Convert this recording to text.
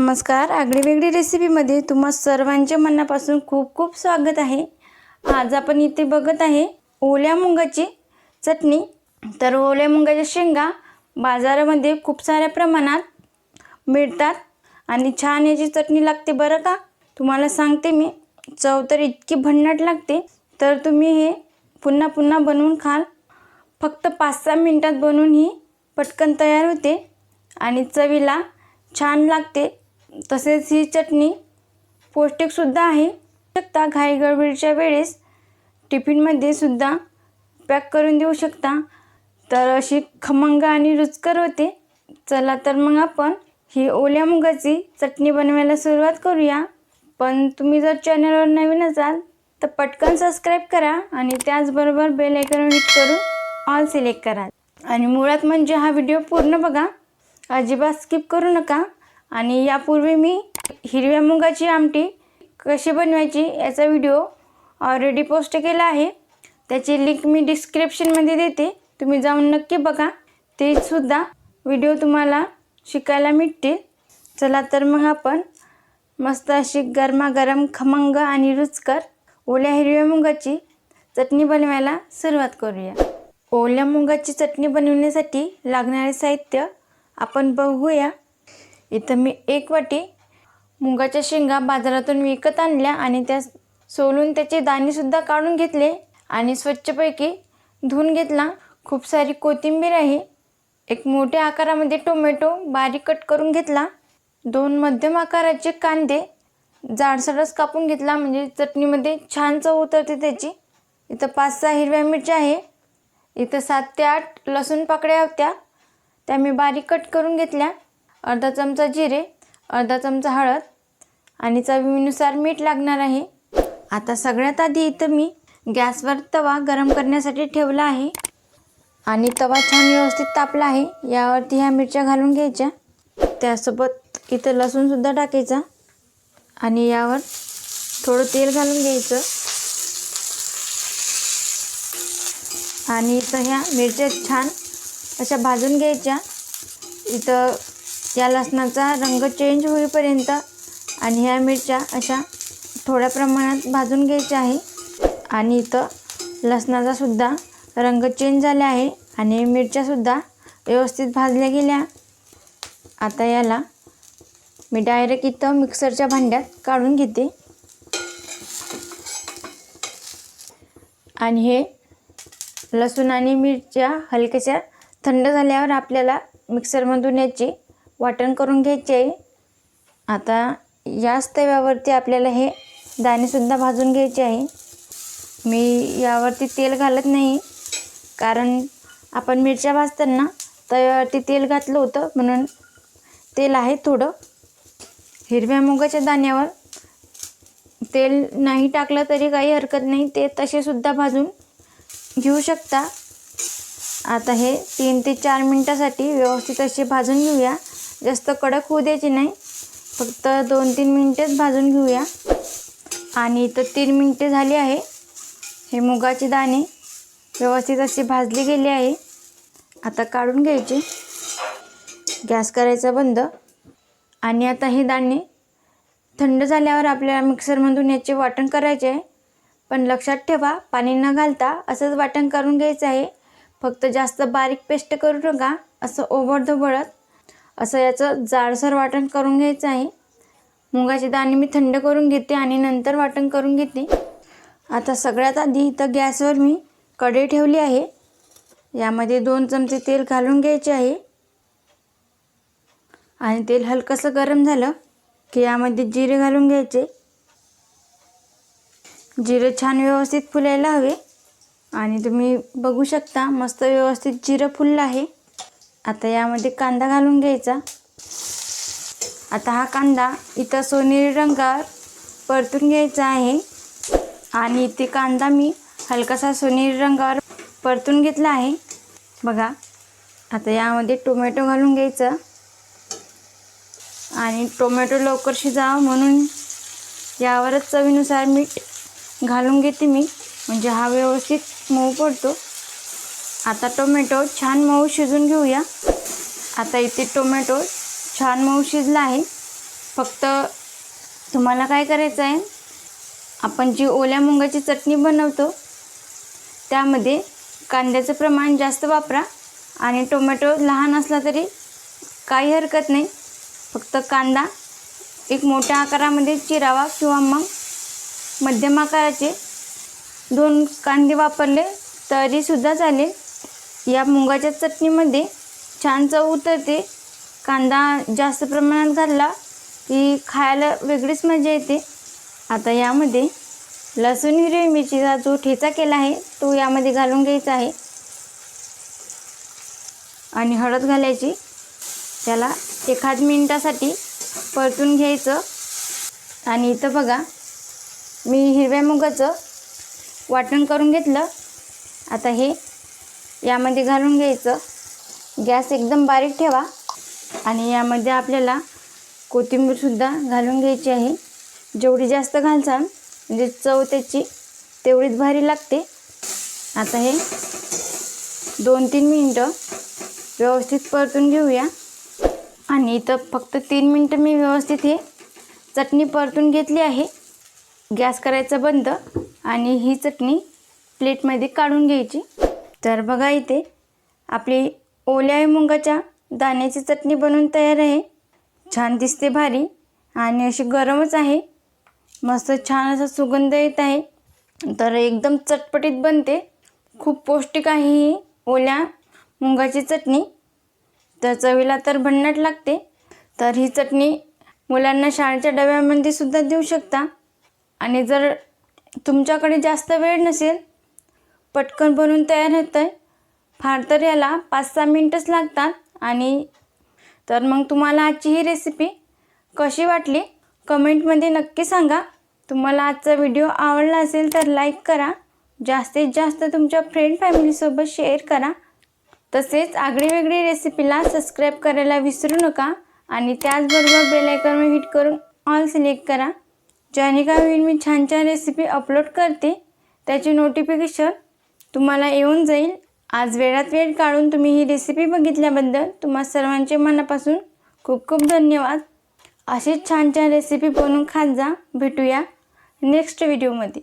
नमस्कार. आगळीवेगळी रेसिपीमध्ये तुम्हा सर्वांच्या मनापासून खूप खूप स्वागत आहे. आज आपण इथे बघत आहे ओल्या मुंगाची चटणी. तर ओल्या मुंगाच्या शेंगा बाजारामध्ये खूप साऱ्या प्रमाणात मिळतात आणि छान याची चटणी लागते बरं का? तुम्हाला सांगते मी चव तर इतकी भन्नाट लागते. तर तुम्ही हे पुन्हा पुन्हा बनवून खाल. फक्त पाच सहा मिनटात बनवून ही पटकन तयार होते आणि चवीला छान लागते. तसेच ही चटणी पौष्टिकसुद्धा आहे. शकता घाई गडबडीच्या वेळेस टिफिनमध्ये सुद्धा पॅक करून देऊ शकता. तर अशी खमंग आणि रुचकर होते. चला तर मग आपण ही ओल्या मुगाची चटणी बनवायला सुरुवात करूया. पण तुम्ही जर चॅनलवर नवीन असाल तर पटकन सबस्क्राईब करा आणि त्याचबरोबर बेल आयकॉन हिट करून ऑल सिलेक्ट करा. आणि मुळात म्हणजे हा व्हिडिओ पूर्ण बघा. अजिबात स्किप करू नका. आणि यापूर्वी मी हिरव्या मुगाची आमटी कशी बनवायची याचा व्हिडिओ ऑलरेडी पोस्ट केला आहे. त्याची लिंक मी डिस्क्रिप्शनमध्ये देते. तुम्ही जाऊन नक्की बघा. तेसुद्धा व्हिडिओ तुम्हाला शिकायला मिळतील. चला तर मग आपण मस्त अशी गरमागरम खमंग आणि रुचकर ओल्या हिरव्या मुगाची चटणी बनवायला सुरुवात करूया. ओल्या मुगाची चटणी बनवण्यासाठी लागणारे साहित्य आपण बघूया. इथं मी एक वाटी मुगाच्या शेंगा बाजारातून विकत आणल्या आणि त्या सोलून त्याचे दाणेसुद्धा काढून घेतले आणि स्वच्छपैकी धुवून घेतला. खूप सारी कोथिंबीर आहे. एक मोठ्या आकारामध्ये टोमॅटो बारीक कट करून घेतला. दोन मध्यम आकाराचे कांदे जाडसरच कापून घेतला. म्हणजे चटणीमध्ये छान चव उतरते त्याची. इथं पाच सहा हिरव्या मिरच्या आहे. इथं सात ते आठ लसूण पाकळ्या होत्या. त्या मी बारीक कट करून घेतल्या. अर्धा चमचा जिरे अर्धा चमचा हळद आणि चवीनुसार मीठ लागणार आहे. आता सगळ्यात आधी इथं मी गॅसवर तवा गरम करण्यासाठी ठेवला आहे. आणि तवा छान व्यवस्थित तापला आहे. यावरती ह्या मिरच्या घालून घ्यायच्या. त्यासोबत इथं लसूणसुद्धा टाकायचा. आणि यावर थोडं तेल घालून घ्यायचं. आणि इथं ह्या मिरच्या छान अशा भाजून घ्यायच्या. इथं या लसणाचा रंग चेंज होईपर्यंत आणि ह्या मिरच्या अशा थोड्या प्रमाणात भाजून घ्यायच्या आहे. आणि इथं लसणाचासुद्धा रंग चेंज झाला आहे आणि मिरच्यासुद्धा व्यवस्थित भाजल्या गेल्या. आता याला मी डायरेक्ट इथं मिक्सरच्या भांड्यात काढून घेते. आणि हे लसूण आणि मिरच्या हलक्याशा थंड झाल्यावर आपल्याला मिक्सरमधून याची वाटण करून घ्यायचे. आहे आता याच तव्यावरती आपल्याला हे दाणेसुद्धा भाजून घ्यायचे आहे. मी यावरती तेल घालत नाही कारण आपण मिरच्या भाजताना तव्यावरती तेल घातलं होतं म्हणून तेल आहे थोडं. हिरव्या मुगाच्या दाण्यावर तेल नाही टाकलं तरी काही हरकत नाही ते तसेसुद्धा भाजून घेऊ शकता. आता हे तीन ते चार मिनटासाठी व्यवस्थित असे भाजून घेऊया. जास्त कडक होऊ द्यायची नाही. फक्त दोन तीन मिनटेच भाजून घेऊया. आणि इथं तीन मिनटे झाली आहे. हे मुगाचे दाणे व्यवस्थित असे भाजले गेले आहे. आता काढून घ्यायचे. गॅस करायचा बंद. आणि आता हे दाणे थंड झाल्यावर आपल्याला मिक्सरमधून याचे वाटण करायचे आहे. पण लक्षात ठेवा पाणी न घालता असंच वाटण करून घ्यायचं आहे. फक्त जास्त बारीक पेस्ट करू नका. असं ओबडधोबडत असं याचं जाडसर वाटण करून घ्यायचं आहे. मुगाचे दाणे मी थंड करून घेते आणि नंतर वाटण करून घेते. आता सगळ्यात आधी इथं गॅसवर मी कढई ठेवली आहे. यामध्ये दोन चमचे तेल घालून घ्यायचे आहे. आणि तेल हलकंसं गरम झालं की यामध्ये जिरे घालून घ्यायचे. जिरं छान व्यवस्थित फुलायला हवे. आणि तुम्ही बघू शकता मस्त व्यवस्थित जिरं फुललं आहे. आता यामध्ये कांदा घालून घ्यायचा. आता हा कांदा इथं सोनेरी रंगावर परतून घ्यायचा आहे. आणि इथे कांदा मी हलकासा सोनेरी रंगावर परतून घेतला आहे. बघा आता यामध्ये टोमॅटो घालून घ्यायचं. आणि टोमॅटो लवकर शिजावं म्हणून यावरच चवीनुसार मीठ घालून घेते मी. म्हणजे हा व्यवस्थित मऊ पडतो. आता टोमॅटो छान मऊ शिजून घेऊया. आता इथे टोमॅटो छान मऊ शिजला आहे. फक्त तुम्हाला काय करायचं आहे? आपण जी ओल्या मुंगाची चटणी बनवतो त्यामध्ये कांद्याचं प्रमाण जास्त वापरा आणि टोमॅटो लहान असला तरी काही हरकत नाही. फक्त कांदा एक मोठ्या आकारामध्ये चिरावा किंवा मग मध्यम आकाराचे दोन कांदे वापरले तरीसुद्धा चालेल. या मुगाच्या चटणीमध्ये छान चव उतरते. कांदा जास्त प्रमाणात घातला की खायला वेगळीच मजा येते. आता यामध्ये लसूण हिरवी मिरचीचा जो ठेचा केला आहे तो यामध्ये घालून घ्यायचा आहे. आणि हळद घालायची. त्याला एखाद मिनिटासाठी परतून घ्यायचं. आणि इथं बघा मी हिरव्या मुगाचं वाटण करून घेतलं. आता हे यामध्ये घालून घ्यायचं. गॅस एकदम बारीक ठेवा. आणि यामध्ये आपल्याला कोथिंबीरसुद्धा घालून घ्यायची आहे. जेवढी जास्त घालसाल म्हणजे चव त्याची तेवढीच भारी लागते. आता हे दोन तीन मिनटं व्यवस्थित परतून घेऊया. आणि इथं फक्त तीन मिनटं मी व्यवस्थित हे चटणी परतून घेतली आहे. गॅस करायचा बंद. आणि ही चटणी प्लेटमध्ये काढून घ्यायची. तर बघा इथे आपली ओल्या मुंगाच्या दाण्याची चटणी बनवून तयार आहे. छान दिसते भारी आणि अशी गरमच आहे. मस्त छान असा सुगंध येत आहे. तर एकदम चटपटीत बनते. खूप पौष्टिक आहे ही ओल्या मुंगाची चटणी. तर चवीला तर भन्नाट लागते. तर ही चटणी मुलांना शाळेच्या डब्यामध्ये सुद्धा देऊ शकता. आणि जर तुमच्याकडे जास्त वेळ नसेल पटकन बनवून तयार होतं आहे फार तर याला पाच सहा मिनटंच लागतात आणि तर मग तुम्हाला आजची ही रेसिपी कशी वाटली? कमेंटमध्ये नक्की सांगा. तुम्हाला आजचा व्हिडिओ आवडला असेल तर लाईक करा. जास्तीत जास्त तुमच्या फ्रेंड फॅमिलीसोबत शेअर करा. तसेच आगळी वेगळी रेसिपीला सबस्क्राईब करायला विसरू नका आणि त्याचबरोबर बेलायकॉनवर हिट करून ऑल सिलेक्ट करा. ज्याने का होईल मी छान छान रेसिपी अपलोड करते. त्याची नोटिफिकेशन तुम्हाला येऊन जाईल. आज वेळात वेळ काढून तुम्ही ही रेसिपी बघितल्याबद्दल तुम्हा सर्वांचे मनापासून खूप खूप धन्यवाद. अशीच छान छान रेसिपी बनवून खात जा. भेटूया नेक्स्ट व्हिडिओमध्ये